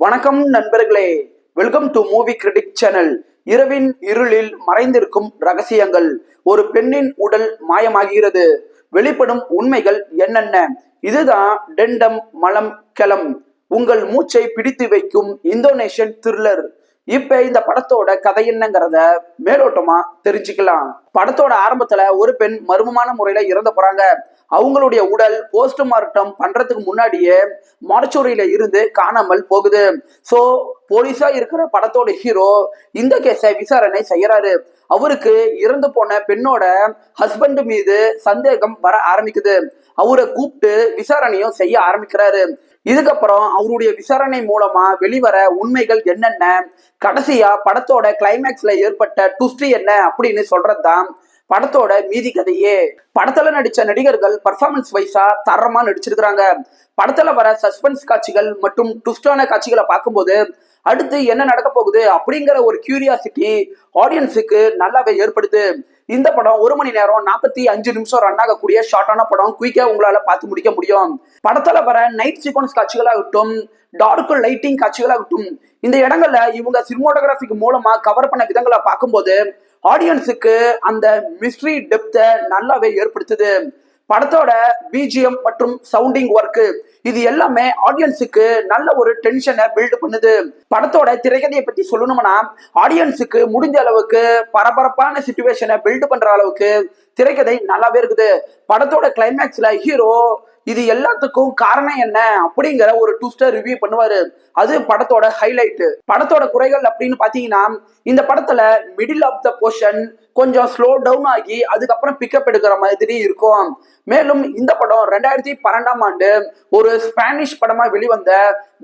வணக்கம் நண்பர்களே. Welcome to movie critic channel இரவின் இருளில் மறைந்திருக்கும் ரகசியங்கள். ஒரு பெண்ணின் உடல் மாயமாகிறது. வெளிப்படும் உண்மைகள் என்னென்ன? இதுதான் டெண்டம் மலம் கெலம். உங்கள் மூச்சை பிடித்து வைக்கும் இந்தோனேஷியன் த்ரில்லர் இப்ப இந்த படத்தோட கதை என்னங்கிறத மேலோட்டமா தெரிஞ்சுக்கலாம். படத்தோட ஆரம்பத்துல ஒரு பெண் மர்மமான முறையில இறந்து போறாங்க. அவங்களுடைய உடல் போஸ்ட்மார்ட்டம் பண்றதுக்கு முன்னாடியே மார்ச்சோரியில இருந்து காணாமல் போகுது. சோ போலீஸா இருக்கிற படத்தோட ஹீரோ இந்த கேஸை விசாரணை செய்யறாரு. அவருக்கு இறந்து போன பெண்ணோட ஹஸ்பண்ட் மீது சந்தேகம் வர ஆரம்பிக்குது. அவரை கூப்பிட்டு விசாரணையும் செய்ய ஆரம்பிக்கிறாரு. இதுக்கப்புறம் அவருடைய விசாரணை மூலமா வெளிவர உண்மைகள் என்னென்ன? கடைசியா படத்தோட கிளைமேக்ஸ்ல ஏற்பட்ட ட்விஸ்ட் என்ன அப்படின்னு சொல்றதுதான் படத்தோட மீதி கதையே. படத்துல நடிச்ச நடிகர்கள் பர்ஃபார்மன்ஸ் வைஸா தரமா நடிச்சிருக்கிறாங்க. படத்துல வர சஸ்பென்ஸ் காட்சிகள் மற்றும் ட்விஸ்டான காட்சிகளை பார்க்கும்போது அடுத்து என்ன நடக்க போகுது அப்படிங்கிற ஒரு கியூரியாசிட்டி ஆடியன்ஸுக்கு நல்லாவே ஏற்படுது. இந்த படம் ஒரு மணி நேரம் நாற்பத்தி அஞ்சு நிமிஷம் ரன் ஆகக்கூடிய ஷார்ட்டான படம். குயிக்கா உங்களால பார்த்து முடிக்க முடியும். படத்துல வர நைட் சீக்வன்ஸ் காட்சிகளாகட்டும் டார்க் லைட்டிங் காட்சிகளாகட்டும் இந்த இடங்கள்ல இவங்க சினிமோட்டோகிராஃபிக் மூலமா கவர் பண்ண விதங்களை பார்க்கும்போது ஆடியன்ஸுக்கு அந்த மிஸ்ட்ரி டெப்த்தை நல்லாவே ஏற்படுத்துது. படத்தோட பிஜிஎம் மற்றும் சவுண்டிங் ஒர்க்கு இது எல்லாமே ஆடியன்ஸுக்கு நல்ல ஒரு டென்ஷனை பில்ட் பண்ணுது. படத்தோட திரைக்கதையை பத்தி சொல்லணும்னா ஆடியன்ஸுக்கு முடிஞ்ச அளவுக்கு பரபரப்பான சுச்சுவேஷனை பில்ட் பண்ற அளவுக்கு திரைக்கதை நல்லாவே இருக்குது. படத்தோட கிளைமேக்ஸ்ல ஹீரோ இது எல்லாத்துக்கும் காரணம் என்ன அப்படிங்கிற ஒரு டூஸ்டர் ரிவ்யூ பண்ணுவாரு. அது படத்தோட ஹைலைட் படத்தோட குறைகள் அப்படின்னு பாத்தீங்கன்னா இந்த படத்துல மிடில் ஆஃப் த போர்ஷன் கொஞ்சம் ஸ்லோ டவுன் ஆகி அதுக்கப்புறம் பிக்கப் எடுக்கிற மாதிரி இருக்கும். மேலும் இந்த படம் ரெண்டாயிரத்தி பன்னெண்டாம் ஆண்டு ஒரு ஸ்பானிஷ் படமா வெளிவந்த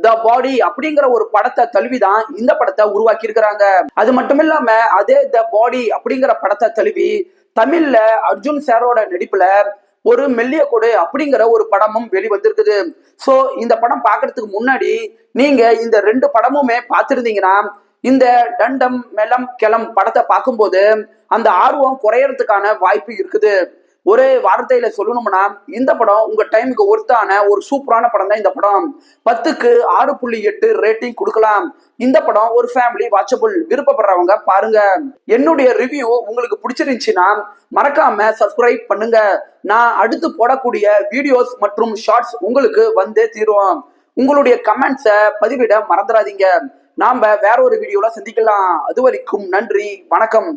த பாடி அப்படிங்கிற ஒரு படத்தை தழுவிதான் இந்த படத்தை உருவாக்கி இருக்கிறாங்க அது மட்டும் இல்லாம அதே த பாடி அப்படிங்கிற படத்தை தழுவி தமிழ்ல அர்ஜுன் சாரோட நடிப்புல ஒரு மெல்லிய கொடு அப்படிங்கிற ஒரு படமும் வெளிவந்திருக்குது. ஸோ இந்த படம் பார்க்கறதுக்கு முன்னாடி நீங்க இந்த ரெண்டு படமுமே பார்த்துருந்தீங்கன்னா இந்த டண்டம் மெலம் கிளம் படத்தை பார்க்கும்போது அந்த ஆர்வம் குறையறதுக்கான வாய்ப்பு இருக்குது. ஒரே வார்த்தையில சொல்லணும்னா இந்த படம் உங்க டைமுக்கு ஒர்த்தான ஒரு சூப்பரான படம் தான் இந்த படம். பத்துக்கு ஆறு புள்ளி எட்டு ரேட்டிங் கொடுக்கலாம். இந்த படம் ஒரு ஃபேமிலி வாட்சபிள் விருப்பப்படுறவங்க பாருங்க. என்னுடைய ரிவ்யூ உங்களுக்கு பிடிச்சிருந்துச்சுன்னா மறக்காம சப்ஸ்கிரைப் பண்ணுங்க. நான் அடுத்து போடக்கூடிய வீடியோஸ் மற்றும் ஷார்ட்ஸ் உங்களுக்கு வந்தே தீரும். உங்களுடைய கமெண்ட்ஸை பதிவிட மறந்துடாதீங்க. நாம வேற ஒரு வீடியோல சந்திக்கலாம். அது வரைக்கும் நன்றி வணக்கம்.